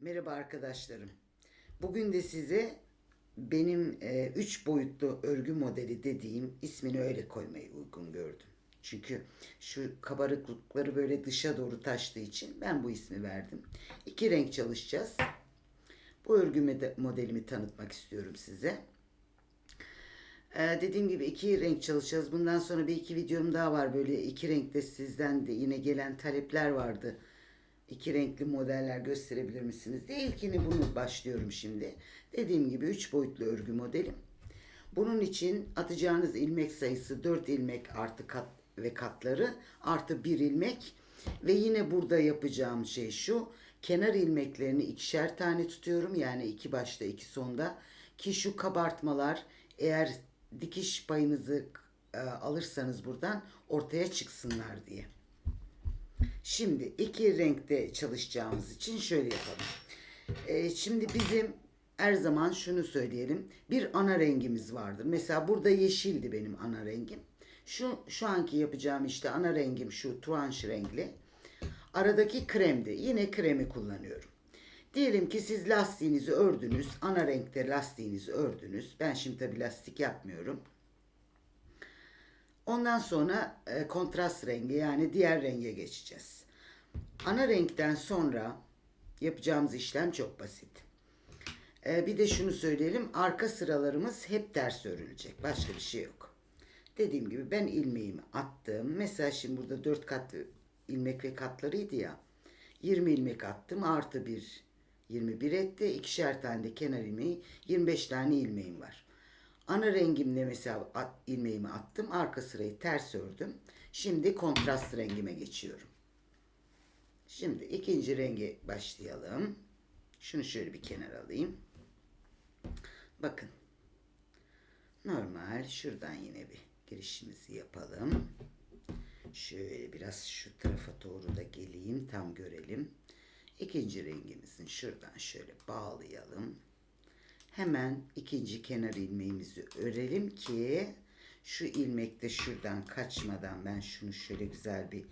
Merhaba arkadaşlarım. Bugün de size benim e, üç boyutlu örgü modeli dediğim ismini öyle koymayı uygun gördüm. Çünkü şu kabarıklıkları böyle dışa doğru taştığı için ben bu ismi verdim. İki renk çalışacağız. Bu örgü mode- modelimi tanıtmak istiyorum size. Ee, dediğim gibi iki renk çalışacağız. Bundan sonra bir iki videom daha var. Böyle iki renkte sizden de yine gelen talepler vardı. İki renkli modeller gösterebilir misiniz diye. İlkini bunu başlıyorum şimdi. Dediğim gibi üç boyutlu örgü modelim. Bunun için atacağınız ilmek sayısı 4 ilmek artı kat ve katları artı 1 ilmek. Ve yine burada yapacağım şey şu. Kenar ilmeklerini ikişer tane tutuyorum. Yani iki başta iki sonda. Ki şu kabartmalar eğer dikiş payınızı e, alırsanız buradan ortaya çıksınlar diye. Şimdi iki renkte çalışacağımız için şöyle yapalım. Ee, şimdi bizim her zaman şunu söyleyelim. Bir ana rengimiz vardır. Mesela burada yeşildi benim ana rengim. Şu şu anki yapacağım işte ana rengim şu tuanş renkli. Aradaki kremdi. Yine kremi kullanıyorum. Diyelim ki siz lastiğinizi ördünüz. Ana renkte lastiğinizi ördünüz. Ben şimdi tabi lastik yapmıyorum. Ondan sonra e, kontrast rengi yani diğer renge geçeceğiz. Ana renkten sonra yapacağımız işlem çok basit. E, bir de şunu söyleyelim. Arka sıralarımız hep ters örülecek. Başka bir şey yok. Dediğim gibi ben ilmeğimi attım. Mesela şimdi burada 4 kat ilmek ve katlarıydı ya. 20 ilmek attım. Artı 1 21 etti. İkişer tane de kenar ilmeği 25 tane ilmeğim var. Ana rengimle mesela at, ilmeğimi attım. Arka sırayı ters ördüm. Şimdi kontrast rengime geçiyorum. Şimdi ikinci renge başlayalım. Şunu şöyle bir kenara alayım. Bakın. Normal. Şuradan yine bir girişimizi yapalım. Şöyle biraz şu tarafa doğru da geleyim. Tam görelim. İkinci rengimizin şuradan şöyle bağlayalım. Hemen ikinci kenar ilmeğimizi örelim ki şu ilmek de şuradan kaçmadan ben şunu şöyle güzel bir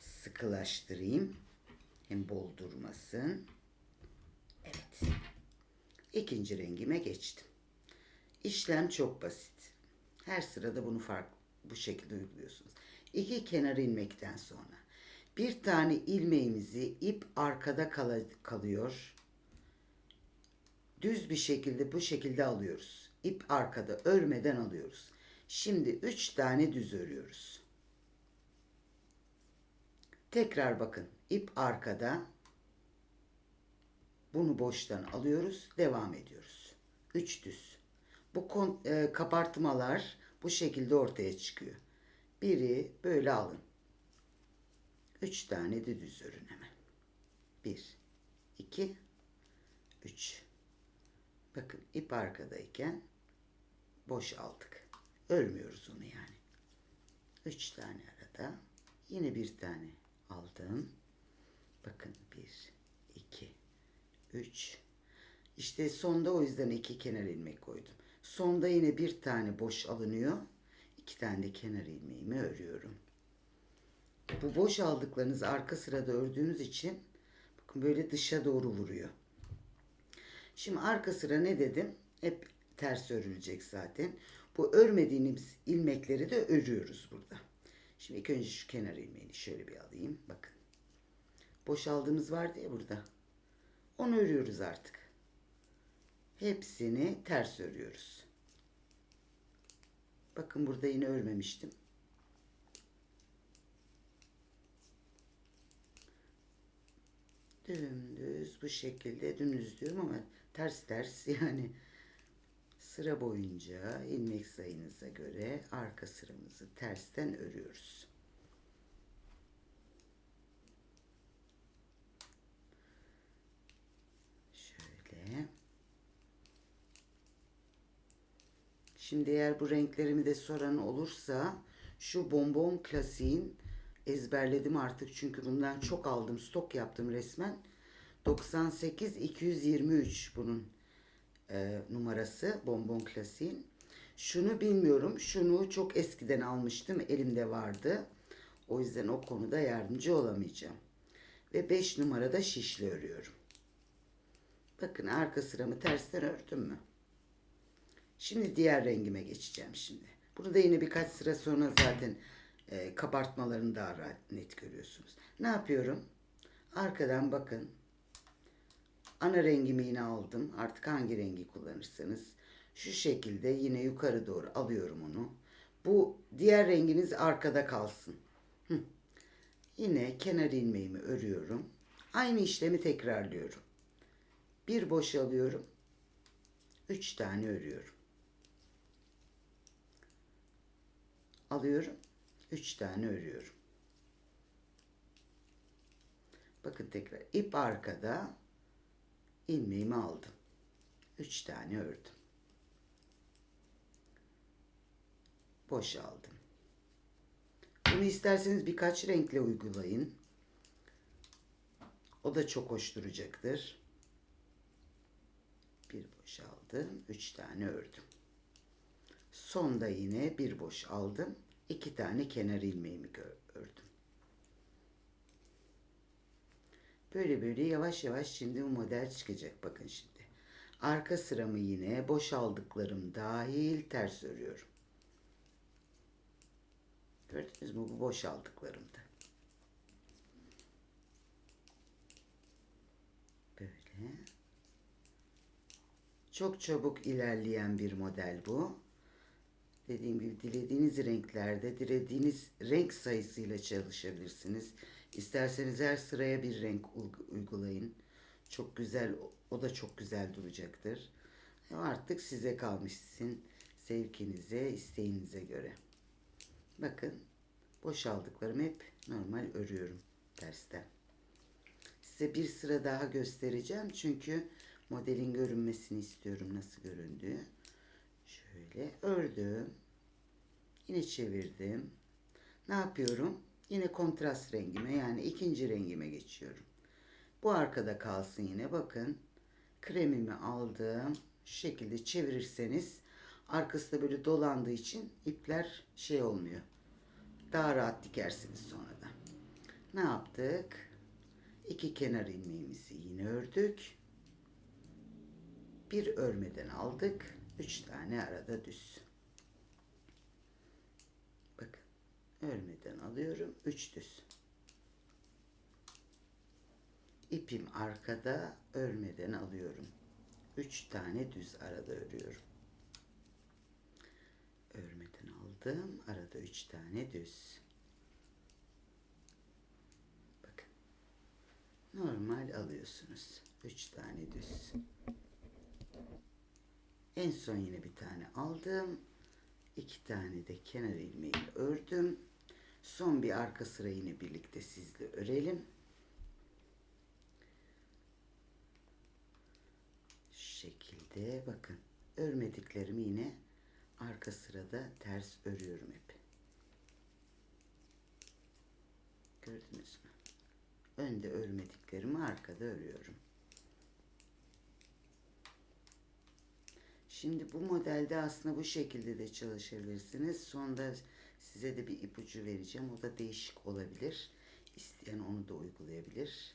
sıkılaştırayım. Hem bol durmasın. Evet. İkinci rengime geçtim. İşlem çok basit. Her sırada bunu farklı bu şekilde uyguluyorsunuz. İki kenar ilmekten sonra bir tane ilmeğimizi ip arkada kala- kalıyor düz bir şekilde bu şekilde alıyoruz. İp arkada örmeden alıyoruz. Şimdi 3 tane düz örüyoruz. Tekrar bakın. ip arkada. Bunu boştan alıyoruz. Devam ediyoruz. 3 düz. Bu e, kabartmalar bu şekilde ortaya çıkıyor. Biri böyle alın. 3 tane de düz örün hemen. 1 2 3 Bakın ip arkadayken boş aldık. Örmüyoruz onu yani. Üç tane arada. Yine bir tane aldım. Bakın bir, iki, üç. İşte sonda o yüzden iki kenar ilmek koydum. Sonda yine bir tane boş alınıyor. İki tane de kenar ilmeğimi örüyorum. Bu boş aldıklarınız arka sırada ördüğünüz için bakın böyle dışa doğru vuruyor. Şimdi arka sıra ne dedim? Hep ters örülecek zaten. Bu örmediğimiz ilmekleri de örüyoruz burada. Şimdi ilk önce şu kenar ilmeğini şöyle bir alayım. Bakın. Boşaldığımız vardı ya burada. Onu örüyoruz artık. Hepsini ters örüyoruz. Bakın burada yine örmemiştim. dümdüz bu şekilde dümdüz diyorum ama ters ters yani sıra boyunca ilmek sayınıza göre arka sıramızı tersten örüyoruz. Şöyle. Şimdi eğer bu renklerimi de soran olursa şu bonbon klasiğin ezberledim artık çünkü bundan çok aldım stok yaptım resmen 98 223 bunun e, numarası bonbon klasiğin şunu bilmiyorum şunu çok eskiden almıştım elimde vardı o yüzden o konuda yardımcı olamayacağım ve 5 numarada şişli örüyorum Bakın arka sıramı tersten ördüm mü? Şimdi diğer rengime geçeceğim şimdi. Bunu da yine birkaç sıra sonra zaten e, kabartmalarını daha net görüyorsunuz. Ne yapıyorum? Arkadan bakın. Ana rengimi yine aldım. Artık hangi rengi kullanırsanız. Şu şekilde yine yukarı doğru alıyorum onu. Bu diğer renginiz arkada kalsın. Hı. Yine kenar ilmeğimi örüyorum. Aynı işlemi tekrarlıyorum. Bir boşalıyorum. Üç tane örüyorum. Alıyorum. Üç tane örüyorum. Bakın tekrar ip arkada ilmeğimi aldım. Üç tane ördüm. Boşaldım. Bunu isterseniz birkaç renkle uygulayın. O da çok hoş duracaktır. Bir boşaldım. Üç tane ördüm. Sonda yine bir boş aldım. iki tane kenar ilmeğimi ördüm. Böyle böyle yavaş yavaş şimdi bu model çıkacak. Bakın şimdi. Arka sıramı yine boşaldıklarım dahil ters örüyorum. Gördünüz mü bu boşaldıklarımdı. Böyle. Çok çabuk ilerleyen bir model bu. Dediğim gibi dilediğiniz renklerde, dilediğiniz renk sayısıyla çalışabilirsiniz. İsterseniz her sıraya bir renk uyg- uygulayın. Çok güzel, o da çok güzel duracaktır. Artık size kalmışsın. Sevkinize, isteğinize göre. Bakın boşaldıklarımı hep normal örüyorum tersten. Size bir sıra daha göstereceğim çünkü modelin görünmesini istiyorum nasıl göründüğü. Şöyle ördüm. Yine çevirdim. Ne yapıyorum? Yine kontrast rengime yani ikinci rengime geçiyorum. Bu arkada kalsın yine bakın. Kremimi aldım. Şu şekilde çevirirseniz arkası da böyle dolandığı için ipler şey olmuyor. Daha rahat dikersiniz sonradan. Ne yaptık? İki kenar ilmeğimizi yine ördük. Bir örmeden aldık. Üç tane arada düz. Bakın. Örmeden alıyorum. Üç düz. İpim arkada. Örmeden alıyorum. Üç tane düz arada örüyorum. Örmeden aldım. Arada üç tane düz. Bakın. Normal alıyorsunuz. Üç tane düz. En son yine bir tane aldım. İki tane de kenar ilmeğiyle ördüm. Son bir arka sıra yine birlikte sizle örelim. Şu şekilde bakın. Örmediklerimi yine arka sırada ters örüyorum hep. Gördünüz mü? Önde örmediklerimi arkada örüyorum. Şimdi bu modelde aslında bu şekilde de çalışabilirsiniz. Sonda size de bir ipucu vereceğim. O da değişik olabilir. İsteyen onu da uygulayabilir.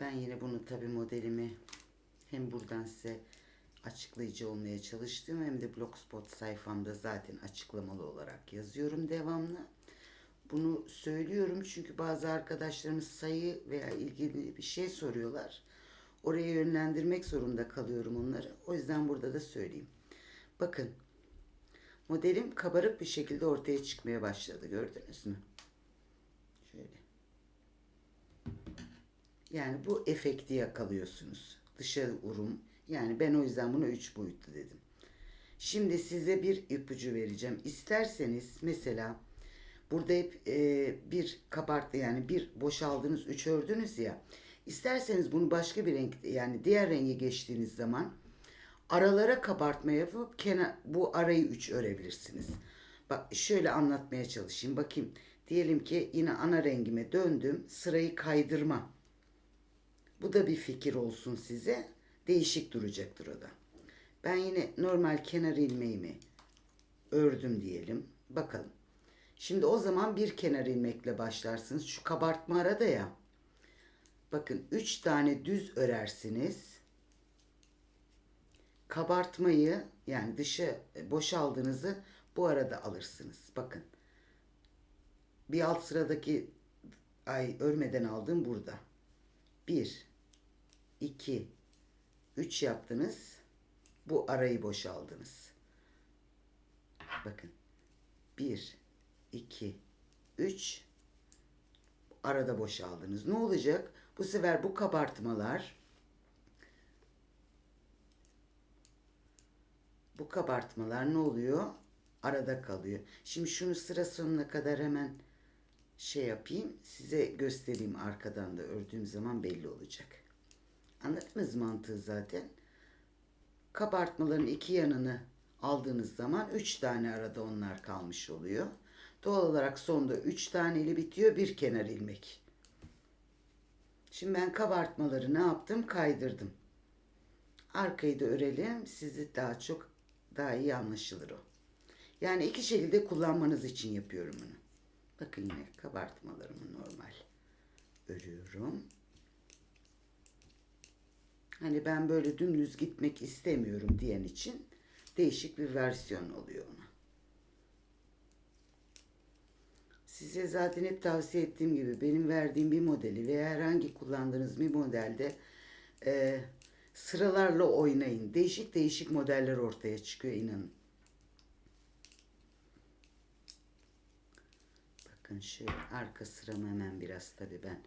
Ben yine bunu tabi modelimi hem buradan size açıklayıcı olmaya çalıştım hem de blogspot sayfamda zaten açıklamalı olarak yazıyorum devamlı. Bunu söylüyorum çünkü bazı arkadaşlarımız sayı veya ilgili bir şey soruyorlar. Oraya yönlendirmek zorunda kalıyorum onları. O yüzden burada da söyleyeyim. Bakın. Modelim kabarık bir şekilde ortaya çıkmaya başladı. Gördünüz mü? Şöyle. Yani bu efekti yakalıyorsunuz. Dışa vurum. Yani ben o yüzden buna üç boyutlu dedim. Şimdi size bir ipucu vereceğim. İsterseniz mesela burada hep e, bir kabarttı yani bir boşaldınız üç ördünüz ya. İsterseniz bunu başka bir renk yani diğer renge geçtiğiniz zaman aralara kabartma yapıp kenar bu arayı üç örebilirsiniz. Bak şöyle anlatmaya çalışayım. Bakayım. Diyelim ki yine ana rengime döndüm. Sırayı kaydırma. Bu da bir fikir olsun size. Değişik duracaktır o da. Ben yine normal kenar ilmeğimi ördüm diyelim. Bakalım. Şimdi o zaman bir kenar ilmekle başlarsınız. Şu kabartma arada ya. Bakın 3 tane düz örersiniz. Kabartmayı yani dışı boşaldığınızı bu arada alırsınız. Bakın. Bir alt sıradaki ay örmeden aldım burada. 1 2 3 yaptınız. Bu arayı boşaldınız. Bakın. 1 2 3 arada boşaldınız. Ne olacak? Bu sefer bu kabartmalar bu kabartmalar ne oluyor? Arada kalıyor. Şimdi şunu sıra sonuna kadar hemen şey yapayım. Size göstereyim arkadan da ördüğüm zaman belli olacak. Anladınız mantığı zaten. Kabartmaların iki yanını aldığınız zaman üç tane arada onlar kalmış oluyor. Doğal olarak sonda üç taneli bitiyor bir kenar ilmek. Şimdi ben kabartmaları ne yaptım? Kaydırdım. Arkayı da örelim. Sizi daha çok daha iyi anlaşılır o. Yani iki şekilde kullanmanız için yapıyorum bunu. Bakın yine kabartmalarımı normal örüyorum. Hani ben böyle dümdüz gitmek istemiyorum diyen için değişik bir versiyon oluyor ona. Size zaten hep tavsiye ettiğim gibi benim verdiğim bir modeli veya herhangi kullandığınız bir modelde e, sıralarla oynayın. Değişik değişik modeller ortaya çıkıyor inanın. Bakın şöyle arka sıramı hemen biraz tabi ben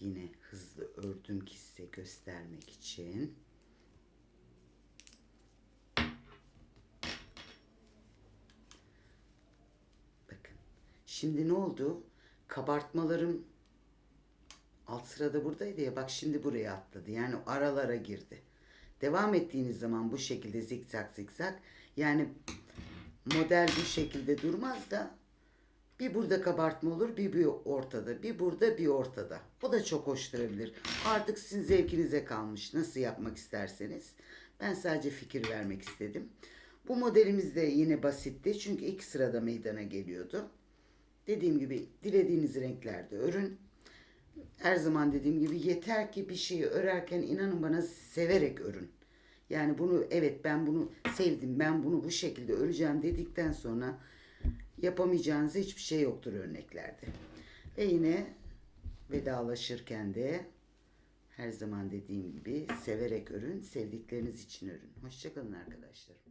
yine hızlı ördüm ki size göstermek için. Bakın. Şimdi ne oldu? Kabartmalarım alt sırada buradaydı ya bak şimdi buraya atladı. Yani aralara girdi. Devam ettiğiniz zaman bu şekilde zikzak zikzak yani model bir şekilde durmaz da bir burada kabartma olur, bir bir ortada, bir burada, bir ortada. Bu da çok hoş durabilir. Artık sizin zevkinize kalmış. Nasıl yapmak isterseniz. Ben sadece fikir vermek istedim. Bu modelimiz de yine basitti. Çünkü ilk sırada meydana geliyordu. Dediğim gibi dilediğiniz renklerde örün. Her zaman dediğim gibi yeter ki bir şeyi örerken inanın bana severek örün. Yani bunu evet ben bunu sevdim, ben bunu bu şekilde öreceğim dedikten sonra yapamayacağınız hiçbir şey yoktur örneklerde. Ve yine vedalaşırken de her zaman dediğim gibi severek örün, sevdikleriniz için örün. Hoşçakalın arkadaşlarım.